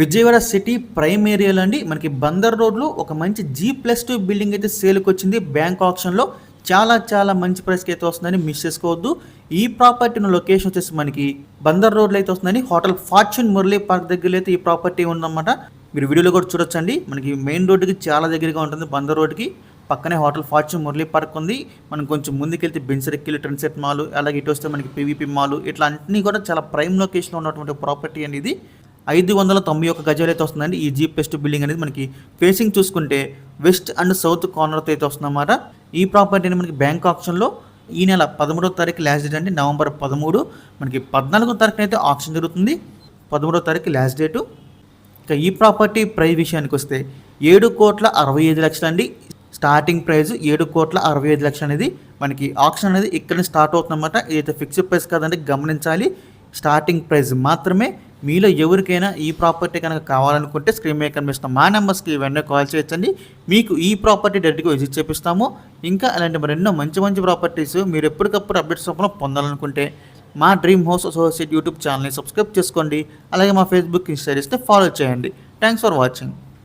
Vijayawada city prime ఏరియాలో అండి. మనకి బందర్ రోడ్లో ఒక మంచి జీ ప్లస్ టూ బిల్డింగ్ అయితే సేల్కి వచ్చింది. బ్యాంక్ ఆప్షన్లో చాలా చాలా మంచి ప్రైస్కి అయితే వస్తుందని మిస్ చేసుకోవద్దు. ఈ ప్రాపర్టీ ఉన్న లొకేషన్ వచ్చేసి మనకి బందర్ రోడ్లో అయితే వస్తుందని హోటల్ ఫార్చ్యూన్ మురళీ పార్క్ దగ్గర అయితే ఈ ప్రాపర్టీ ఉందన్నమాట. మీరు వీడియోలో కూడా చూడొచ్చండి. మనకి మెయిన్ రోడ్డుకి చాలా దగ్గరగా ఉంటుంది బందర్ రోడ్డుకి. పక్కనే హోటల్ ఫార్చ్యూన్ మురళీ పార్క్ ఉంది. మనం కొంచెం ముందుకెళ్తే బెన్సరెక్కిల్ ట్రెండ్సెట్ మాల్ అలాగే ఇటు వస్తే మనకి పీవీపీ మాల్ ఇట్లా అన్నీ కూడా చాలా ప్రైమ్ లొకేషన్లో ఉన్నటువంటి ప్రాపర్టీ అనేది ఐదు వందల తొంభై ఒక్క గజాలు అయితే వస్తుందండి. ఈ జీప్ పెస్ట్ బిల్డింగ్ అనేది మనకి ఫేసింగ్ చూసుకుంటే వెస్ట్ అండ్ సౌత్ కార్నర్తో అయితే వస్తుందన్నమాట. ఈ ప్రాపర్టీని మనకి బ్యాంక్ ఆప్షన్లో ఈ నెల పదమూడో తారీఖు లాస్ట్ డేట్ అండి. నవంబర్ పదమూడు మనకి పద్నాలుగో తారీఖున అయితే ఆప్షన్ జరుగుతుంది. పదమూడో తారీఖు లాస్ట్ డేటు. ఇక ఈ ప్రాపర్టీ ప్రైస్ విషయానికి వస్తే ఏడు కోట్ల అరవై ఐదు లక్షలు అండి. స్టార్టింగ్ ప్రైస్ ఏడు కోట్ల అరవై ఐదు లక్షలు అనేది మనకి ఆప్షన్ అనేది ఇక్కడ స్టార్ట్ అవుతుందన్నమాట. ఇదైతే ఫిక్స్డ్ ప్రైస్ కాదండి గమనించాలి. స్టార్టింగ్ ప్రైస్ మాత్రమే మీలో ఎవరికైనా ఈ ప్రాపర్టీ కనుక కావాలనుకుంటే స్క్రీన్ మీద కనిపిస్తున్న మా నెంబర్స్కి వెంటనే కాల్ చేయొచ్చండి. మీకు ఈ ప్రాపర్టీ డైరెక్ట్గా విజిట్ చేపిస్తాము. ఇంకా అలాంటి మరెన్నో మంచి మంచి ప్రాపర్టీస్ మీరు ఎప్పటికప్పుడు అప్డేట్స్ రూపంలో పొందాలనుకుంటే మా డ్రీమ్ హౌస్ అసోసియేట్ యూట్యూబ్ ఛానల్ని సబ్స్క్రైబ్ చేసుకోండి. అలాగే మా ఫేస్బుక్ ఇన్స్టాగ్రామ్స్ని ఫాలో చేయండి. Thanks for watching.